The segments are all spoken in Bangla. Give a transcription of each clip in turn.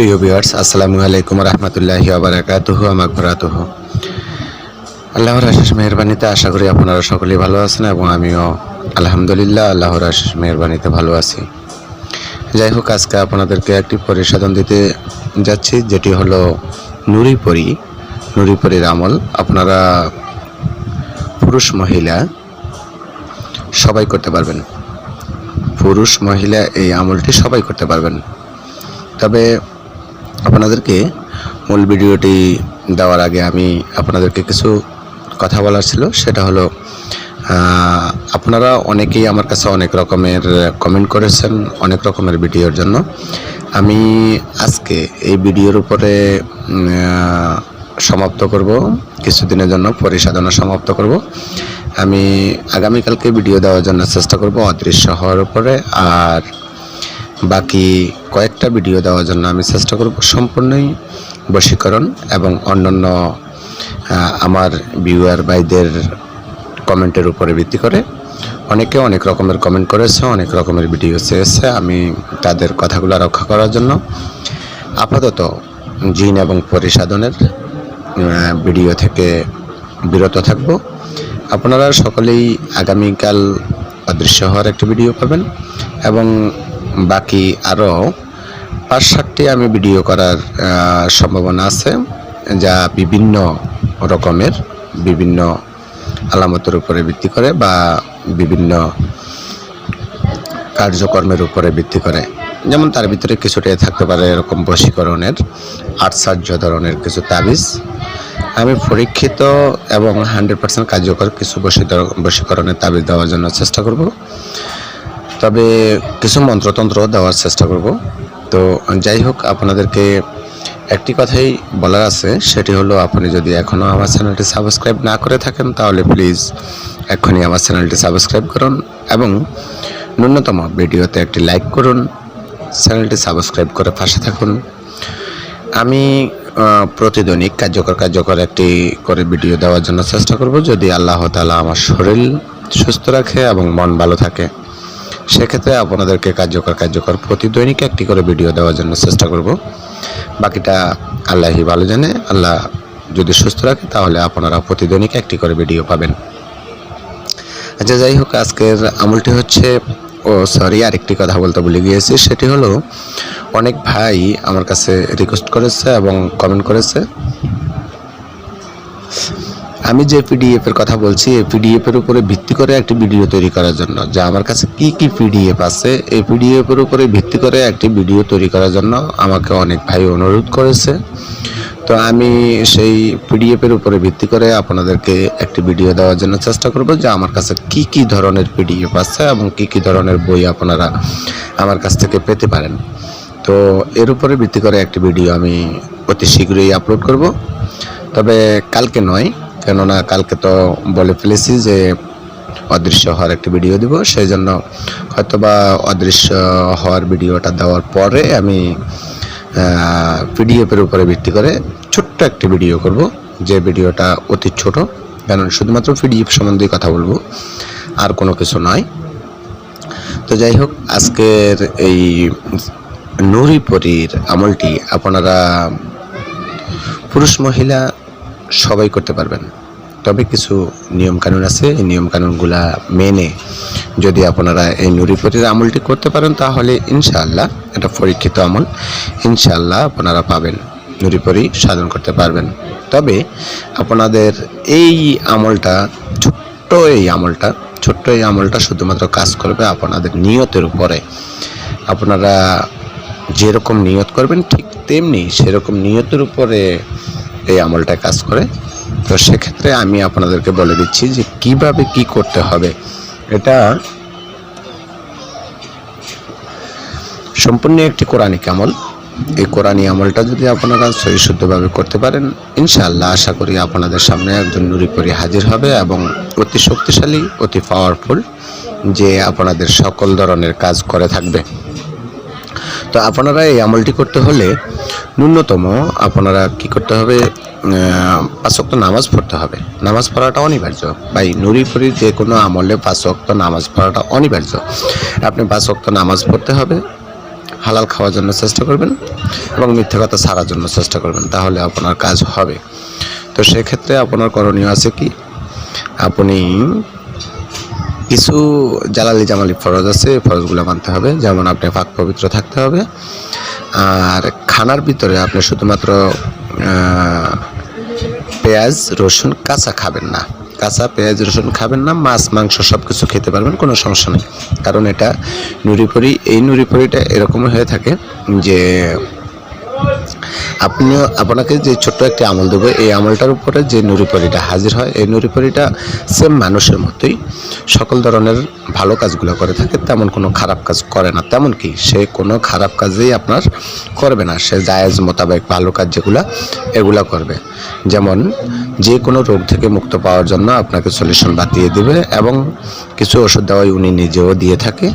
প্রিয় ভিউয়ার্স আসসালামু আলাইকুম রহমতুল্লাহি আবরাকাতুহু আমাগফিরাতুহু আল্লাহর আশিস মেহরবানিতে আশা করি আপনারা সকলেই ভালো আছেন এবং আমিও আলহামদুলিল্লাহ আল্লাহর আশিস মেহরবানিতে ভালো আছি। যাই হোক, আজকে আপনাদেরকে একটি পরিসাধন দিতে যাচ্ছি, যেটি হলো নুরি পরি নুরি পরির আমল। আপনারা পুরুষ, মহিলা, সবাই করতে পারবেন। পুরুষ, মহিলা এই আমলটি সবাই করতে পারবেন। তবে আপনাদেরকে মূল ভিডিওটি দেওয়ার আগে আমি আপনাদেরকে কিছু কথা বলার ছিল। সেটা হলো আপনারা অনেকেই আমার কাছে অনেক রকমের কমেন্ট করেছেন, অনেক রকমের ভিডিওর জন্য। আমি আজকে এই ভিডিওর উপরে সমাপ্ত করব। কিছুদিনের জন্য পরিসাধনা সমাপ্ত করব। আমি আগামীকালকে ভিডিও দেওয়ার জন্য চেষ্টা করব অদৃশ্য হওয়ার উপরে। আর বাকি কয়েকটা ভিডিও দেওয়ার জন্য আমি চেষ্টা করব সম্পূর্ণই বশীকরণ এবং অন্যান্য আমার ভিউয়ার ভাইদের কমেন্টের উপরে ভিত্তি করে অনেকে অনেক রকমের কমেন্ট করেছে, অনেক রকমের ভিডিও চেয়েছে আমি তাদের কথাগুলো রক্ষা করার জন্য। আপাতত জিন এবং পরিসাধনের ভিডিও থেকে বিরত থাকব। আপনারা সকলেই আগামীকাল অদৃশ্য হওয়ার একটি ভিডিও পাবেন এবং বাকি আরও পাঁচ, সাতটি আমি ভিডিও করার সম্ভাবনা আছে, যা বিভিন্ন রকমের, বিভিন্ন আলামতের উপরে ভিত্তি করে বা বিভিন্ন কার্যকর্মের উপরে ভিত্তি করে। যেমন তার ভিতরে কিছুটা থাকতে পারে এরকম বশীকরণের, আশ্চর্য ধরনের কিছু তাবিজ। আমি পরীক্ষিত এবং হান্ড্রেড পার্সেন্ট কার্যকর কিছু বশীকর- বশীকরণের তাবিজ দেওয়ার জন্য চেষ্টা করব। তবে কিছু মন্ত্রতন্ত্র দেওয়ার চেষ্টা করব। তো যাই হোক আপনাদেরকে একটি কথাই বলার আছে সেটি হলো আপনি যদি এখনও আমার চ্যানেলটি সাবস্ক্রাইব না করে থাকেন তাহলে প্লিজ এখনই আমার চ্যানেলটি সাবস্ক্রাইব করুন এবং ন্যূনতম ভিডিওতে একটি লাইক করুন চ্যানেলটি সাবস্ক্রাইব করে পাশে থাকুন। আমি আহ, প্রতিদৈনিক কার্যকর কার্যকর একটি করে ভিডিও দেওয়ার জন্য চেষ্টা করব যদি আল্লাহ তালা আমার শরীর সুস্থ রাখে এবং মন ভালো থাকে। সেক্ষেত্রে আপনাদেরকে কার্যকর কার্যকর প্রতিদৈনিক একটি করে ভিডিও দেওয়ার জন্য চেষ্টা করব। বাকিটা আল্লাহি ভালো জানে, আল্লাহ যদি সুস্থ রাখে তাহলে আপনারা প্রতিদৈনিক একটি করে ভিডিও পাবেন। আচ্ছা যাই হোক, আজকের আমলটি হচ্ছে, ও সরি, আরেকটি কথা বলতে ভুলে গিয়েছি, সেটি হলো, অনেক ভাই আমার কাছে রিকোয়েস্ট করেছে এবং কমেন্ট করেছে আমি যে পিডিএফ এর কথা বলছি, এই পিডিএফ এর উপরে ভিত্তি করে একটি ভিডিও তৈরি করার জন্য। যে আমার কাছে কি কি পিডিএফ আছে, এই পিডিএফ এর উপরে ভিত্তি করে একটি ভিডিও তৈরি করার জন্য আমাকে অনেক ভাই অনুরোধ করেছে। তো আমি সেই পিডিএফ এর উপরে ভিত্তি করে আপনাদেরকে একটি ভিডিও দেওয়ার জন্য চেষ্টা করব যে আমার কাছে কি কি ধরনের পিডিএফ আছে এবং কি কি ধরনের বই আপনারা আমার কাছ থেকে পেতে পারেন। তো এর উপরে ভিত্তি করে একটি ভিডিও আমি অতি শীঘ্রই আপলোড করব। তবে কালকে নয় কেননা কালকে তো বলে ফেলেছি যে অদৃশ্য হওয়ার একটি ভিডিও দিব। সেই জন্য হয়তোবা অদৃশ্য হওয়ার ভিডিওটা দেওয়ার পরে আমি পিডিএফের উপরে ভিত্তি করে ছোট্ট একটি ভিডিও করব। যে ভিডিওটা অতি ছোট কারণ শুধুমাত্র পিডিএফ সম্বন্ধে কথা বলব, আর কোনো কিছু নয়। তো যাই হোক, আজকের এই নুরি পরীর আমলটি আপনারা পুরুষ মহিলা সবাই করতে পারবেন। তবে কিছু নিয়মকানুন আছে। এই নিয়মকানুনগুলা মেনে যদি আপনারা এই নুরিপতির আমলটি করতে পারেন, তাহলে ইনশাআল্লাহ এটা পরীক্ষিত আমল। ইনশাআল্লাহ আপনারা পাবেন নুরিপরি সাধন করতে পারবেন। তবে আপনাদের এই আমলটা, ছোট্ট এই আমলটা, ছোট্ট এই আমলটা শুধুমাত্র কাজ করবে আপনাদের নিয়তের উপরে। আপনারা যেরকম নিয়ত করবেন, ঠিক তেমনি সেরকম নিয়তের উপরে এই আমলটা কাজ করে তো সেক্ষেত্রে আমি আপনাদেরকে বলে দিচ্ছি যে কীভাবে কি করতে হবে। এটা সম্পূর্ণ একটি কোরআনিক আমল। এই কোরআনী আমলটা যদি আপনারা সহি শুদ্ধভাবে করতে পারেন, ইনশাআল্লাহ আশা করি আপনাদের সামনে একজন নুরি পরি হাজির হবে এবং অতি শক্তিশালী, অতি পাওয়ারফুল যে আপনাদের সকল ধরনের কাজ করে থাকবে। তো আপনারা এই আমলটি করতে হলে ন্যূনতম আপনারা কি করতে হবে পাঁচ ওয়াক্ত নামাজ পড়তে হবে। নামাজ পড়াটা অনিবার্য। ভাই নুরি পরি যে কোনো আমলে পাঁচ ওয়াক্ত নামাজ পড়াটা অনিবার্য। আপনি পাঁচ নামাজ পড়তে হবে, হালাল খাওয়ার জন্য চেষ্টা করবেন এবং মিথ্যা কথা ছাড়ার জন্য চেষ্টা করবেন, তাহলে আপনার কাজ হবে। তো সেক্ষেত্রে আপনার করণীয় আছে কি? আপনি কিছু জালালি জামালি ফরজ আছে ফরজগুলো মানতে হবে। যেমন আপনি পাক পবিত্র থাকতে হবে। আর খানার ভিতরে আপনি শুধুমাত্র পেঁয়াজ, রসুন, কাঁচা খাবেন না। কাঁচা পেঁয়াজ, রসুন খাবেন না, মাছ, মাংস সব কিছু খেতে পারবেন, কোনো সমস্যা নেই। কারণ এটা নুড়িপুরি এই নুড়িপুরিটা এরকমই হয়ে থাকে যে আপনিও আপনাকে যে ছোট্ট একটি আমল দেবো, এই আমলটার উপরে যে নুড়িপরিটা হাজির হয়, এই নুরিপরিটা সেম মানুষের মতোই সকল ধরনের ভালো কাজগুলো করে থাকে, তেমন কোনো খারাপ কাজ করে না। তেমন কি, সে কোনো খারাপ কাজেই আপনার করবে না, সে জায়েজ মোতাবেক ভালো কাজ যেগুলা, এগুলা করবে। যেমন যে কোনো রোগ থেকে মুক্ত পাওয়ার জন্য আপনাকে সলিউশন বাতিয়ে দেবে এবং কিছু ওষুধ দেওয়াই উনি নিজেও দিয়ে থাকে।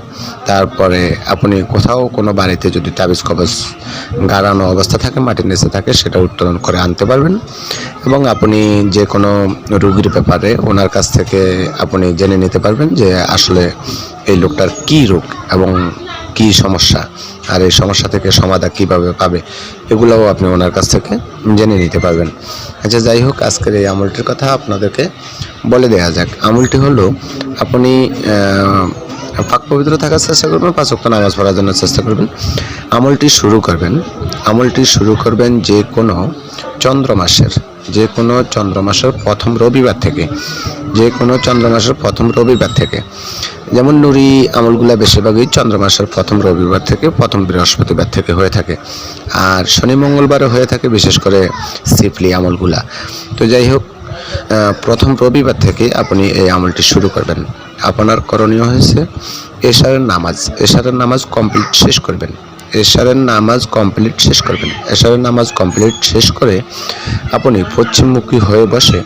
তারপরে আপনি কোথাও কোনো বাড়িতে যদি তাবিজ কবজ গাড়ানো অবস্থা থাকে, মাটির নিচে থাকে, সেটা উত্তোলন করে আনতে পারবেন। এবং আপনি যে কোনো রুগীর ব্যাপারে ওনার কাছ থেকে আপনি জেনে নিতে পারবেন যে আসলে এই লোকটার কী রোগ এবং কী সমস্যা, আর এই সমস্যা থেকে সমাধান কীভাবে পাবে, এগুলোও আপনি ওনার কাছ থেকে জেনে নিতে পারবেন। আচ্ছা যাই হোক, আজকের এই আমলটির কথা আপনাদেরকে বলে দেওয়া যাক। আমলটি হলো, আপনি পাক পবিত্র থাকার চেষ্টা করবেন, পাঁচ ওয়াক্ত নামাজ পড়ার জন্য চেষ্টা করবেন। আমলটি শুরু করবেন আমলটি শুরু করবেন যে কোনো চন্দ্রমাসের, যে কোনো চন্দ্রমাসের প্রথম রবিবার থেকে, যে কোনো চন্দ্রমাসের প্রথম রবিবার থেকে। যেমন নুরি আমলগুলা বেশিরভাগই চন্দ্রমাসের প্রথম রবিবার থেকে, প্রথম বৃহস্পতিবার থেকে হয়ে থাকে। আর শনি মঙ্গলবারে হয়ে থাকে, বিশেষ করে সিফলি আমলগুলা। তো যাই হোক প্রথম রবিবার থেকে আপনি এই আমলটি শুরু করবেন। আপনার করণীয় হয়েছে এশারের নামাজ। এশারের নামাজ কমপ্লিট, শেষ করবেন। এশারের নামাজ কমপ্লিট শেষ করবেন। এশারের নামাজ কমপ্লিট শেষ করে আপনি পশ্চিমমুখী হয়ে বসে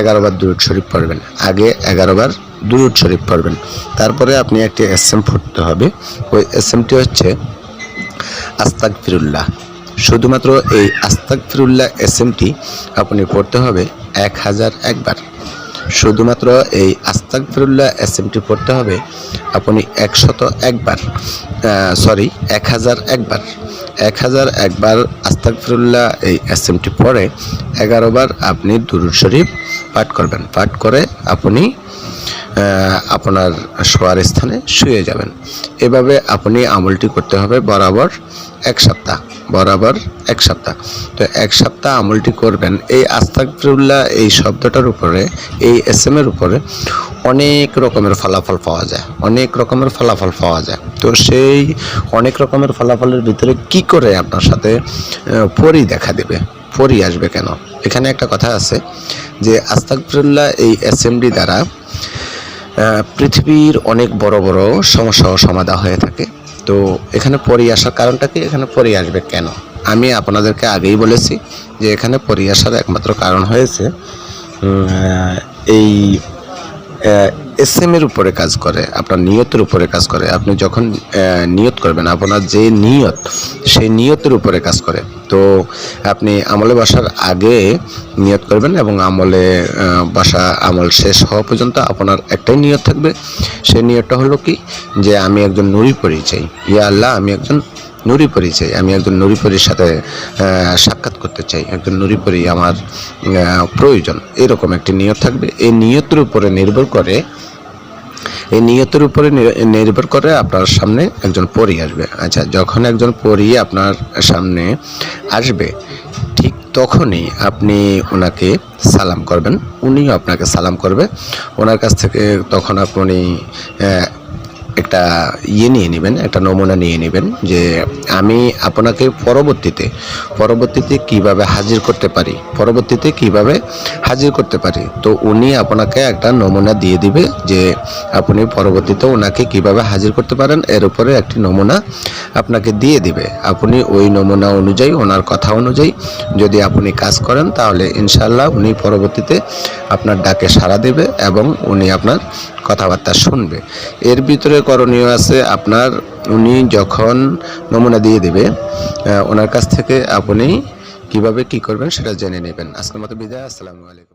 এগারোবার দুরুদ শরীফ পড়বেন। আগে এগারোবার দুরুদ শরীফ পড়বেন। তারপরে আপনি একটি এস এম ফুটতে হবে। ওই এস এমটি হচ্ছে আস্তাক ফিরুল্লাহ শুধুমাত্র এই আস্তাক ফিরুল্লাহ এস এমটি আপনি পড়তে হবে এক হাজার একবার। শুধুমাত্র এই আস্তাক ফিরুল্লাহ এস এমটি পড়তে হবে, আপনি একশত একবার সরি এক হাজার একবার এক হাজার একবার আস্তাক ফিরুল্লাহ এই এস এমটি পড়ে এগারোবার আপনি দুরুদ শরীফ পাঠ করবেন। পাঠ করে আপনি আপনার শোয়ার স্থানে শুয়ে যাবেন। এভাবে আপনি আমলটি করতে হবে বরাবর এক সপ্তাহ, বরাবর এক সপ্তাহ। তো এক সপ্তাহ আমলটি করবেন, এই আস্তাকফিরুল্লাহ এই শব্দটার উপরে, এই এস এম এর উপরে অনেক রকমের ফলাফল পাওয়া যায়, অনেক রকমের ফলাফল পাওয়া যায়। তো সেই অনেক রকমের ফলাফলের ভিতরে কি করে আপনার সাথে পরি দেখা দেবে, পরি আসবে কেন? এখানে একটা কথা আছে যে আস্তাকফিরুল্লাহ এই এসএমডি দ্বারা পৃথিবীর অনেক বড় বড় সমস্যাও সমাধা হয়ে থাকে। তো এখানে পরি আসার কারণটা কি? এখানে পরি আসবে কেন? আমি আপনাদেরকে আগেই বলেছি যে এখানে পরি আসার একমাত্র কারণ হয়েছে এই এস এম এর উপরে কাজ করে, আপনার নিয়তের উপরে কাজ করে। আপনি যখন নিয়ত করবেন, আপনার যে নিয়ত, সেই নিয়তের উপরে কাজ করে। তো আপনি আমলে বসার আগে নিয়ত করবেন এবং আমলে বসা আমল শেষ হওয়া পর্যন্ত আপনার একটাই নিয়ত থাকবে। সেই নিয়তটা হলো কি? যে আমি একজন নুরি পরিচয়। ইয়া আল্লাহ, আমি একজন নুরি পরি চাই। আমি একজন নুরি পরির সাথে সাক্ষাৎ করতে চাই। একজন নুরি পরি আমার প্রয়োজন। এরকম একটি নিয়ত থাকবে। এই নিয়তের উপরে নির্ভর করে, এই নিয়তের উপরে নির্ভর করে আপনার সামনে একজন পরী আসবে। আচ্ছা যখন একজন পরী আপনার সামনে আসবে, ঠিক তখনই আপনি ওনাকে সালাম করবেন। উনিও আপনাকে সালাম করবে। ওনার কাছ থেকে তখন আপনি একটা ইয়ে নিয়ে নেবেন, একটা নমুনা নিয়ে নেবেন যে আমি আপনাকে পরবর্তীতে পরবর্তীতে কীভাবে হাজির করতে পারি, পরবর্তীতে কীভাবে হাজির করতে পারি। তো উনি আপনাকে একটা নমুনা দিয়ে দিবে যে আপনি পরবর্তীতে ওনাকে কীভাবে হাজির করতে পারেন, এর উপরে একটি নমুনা আপনাকে দিয়ে দিবে। আপনি ওই নমুনা অনুযায়ী, ওনার কথা অনুযায়ী যদি আপনি কাজ করেন, তাহলে ইনশাল্লাহ উনি পরবর্তীতে আপনার ডাকে সাড়া দেবে এবং উনি আপনার কথাবার্তা শুনবে। এর ভিতরে করণীয় আছে আপনার উনি যখন নমুনা দিয়ে দেবে ওনার কাছ থেকে আপনি কীভাবে কি করবেন সেটা জেনে নেবেন। আজকের মতো বিদায়, আসসালামু আলাইকুম।